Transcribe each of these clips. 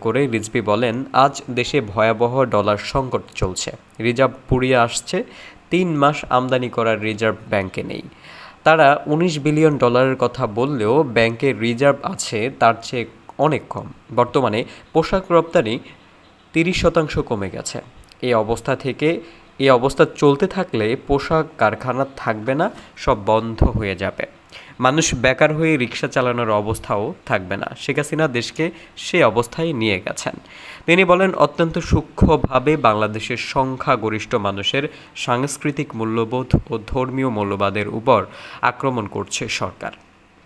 করে রিজভি বলেন, আজ দেশে ভয়াবহ ডলার সংকট চলছে। রিজার্ভ পুড়িয়ে আসছে। তিন মাস আমদানি করার রিজার্ভ ব্যাংকে নেই। তারা উনিশ বিলিয়ন ডলারের কথা বললেও ব্যাংকে রিজার্ভ আছে, তার চেয়ে অনেক কম। বর্তমানে পোশাক রপ্তানি তিরিশ শতাংশ কমে গেছে। এই অবস্থা থেকে এই অবস্থা চলতে থাকলে পোশাক কারখানা থাকবে না, সব বন্ধ হয়ে যাবে। মানুষ বেকার হয়ে রিক্সা চালানোর অবস্থাও থাকবে না। শেখ হাসিনা দেশকে সে অবস্থায় নিয়ে গেছেন। তিনি বলেন, অত্যন্ত সূক্ষ্মভাবে বাংলাদেশের সংখ্যাগরিষ্ঠ মানুষের সাংস্কৃতিক মূল্যবোধ ও ধর্মীয় মূল্যবাদের উপর আক্রমণ করছে সরকার।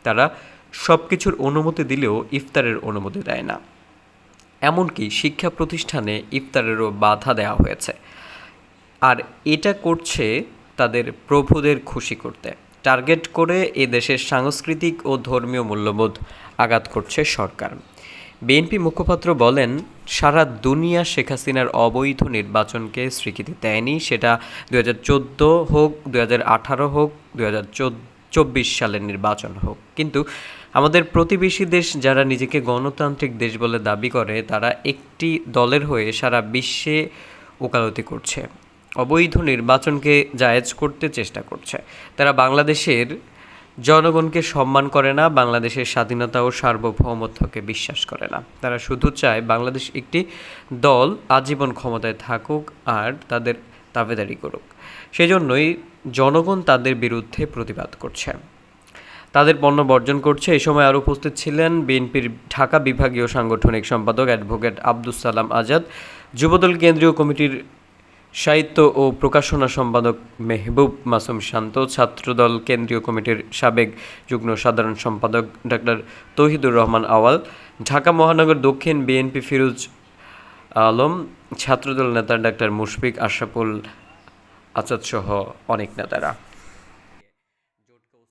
তারা সব কিছুর অনুমতি দিলেও ইফতারের অনুমতি দেয় না। এমনকি শিক্ষা প্রতিষ্ঠানে ইফতারেরও বাধা দেওয়া হয়েছে। আর এটা করছে তাদের প্রভুদের খুশি করতে। টার্গেট করে এ দেশের সাংস্কৃতিক ও ধর্মীয় মূল্যবোধ আঘাত করছে সরকার। বিএনপি মুখপাত্র বলেন, সারা দুনিয়া শেখ হাসিনার অবৈধ নির্বাচনকে স্বীকৃতি দেয়নি। সেটা দু হাজার চোদ্দ হোক দু হাজার আঠারো হোক দু হাজার চব্বিশ সালের নির্বাচন হোক। কিন্তু আমাদের প্রতিবেশী দেশ যারা নিজেকে গণতান্ত্রিক দেশ বলে দাবি করে, তারা একটি দলের হয়ে সারা বিশ্বে ওকালতি করছে। অবৈধ নির্বাচনকে জায়েজ করতে চেষ্টা করছে। তারা বাংলাদেশের জনগণকে সম্মান করে না, বাংলাদেশের স্বাধীনতা ও সার্বভৌমত্বকে বিশ্বাস করে না। তারা শুধু চায় বাংলাদেশ একটি দল আজীবন ক্ষমতায় থাকুক আর তাদের দাবেদারি করুক। সেজন্যই জনগণ তাদের বিরুদ্ধে প্রতিবাদ করছে। তাদের পণ্য বর্জন করছে। এ সময় আরও উপস্থিত ছিলেন বিএনপির ঢাকা বিভাগীয় সাংগঠনিক সম্পাদক অ্যাডভোকেট আব্দুস সালাম আজাদ। যুবদল কেন্দ্রীয় কমিটির সাহিত্য ও প্রকাশনা সম্পাদক মেহবুব মাসুম শান্ত, ছাত্রদল কেন্দ্রীয় কমিটির সাবেক যুগ্ম সাধারণ সম্পাদক ডাক্তার তহিদুর রহমান আওয়াল, ঢাকা মহানগর দক্ষিণ বিএনপি ফিরোজ আলম, ছাত্রদল নেতা ডাক্তার মুশফিক আশরাফুল আচাদসহ অনেক নেতারা।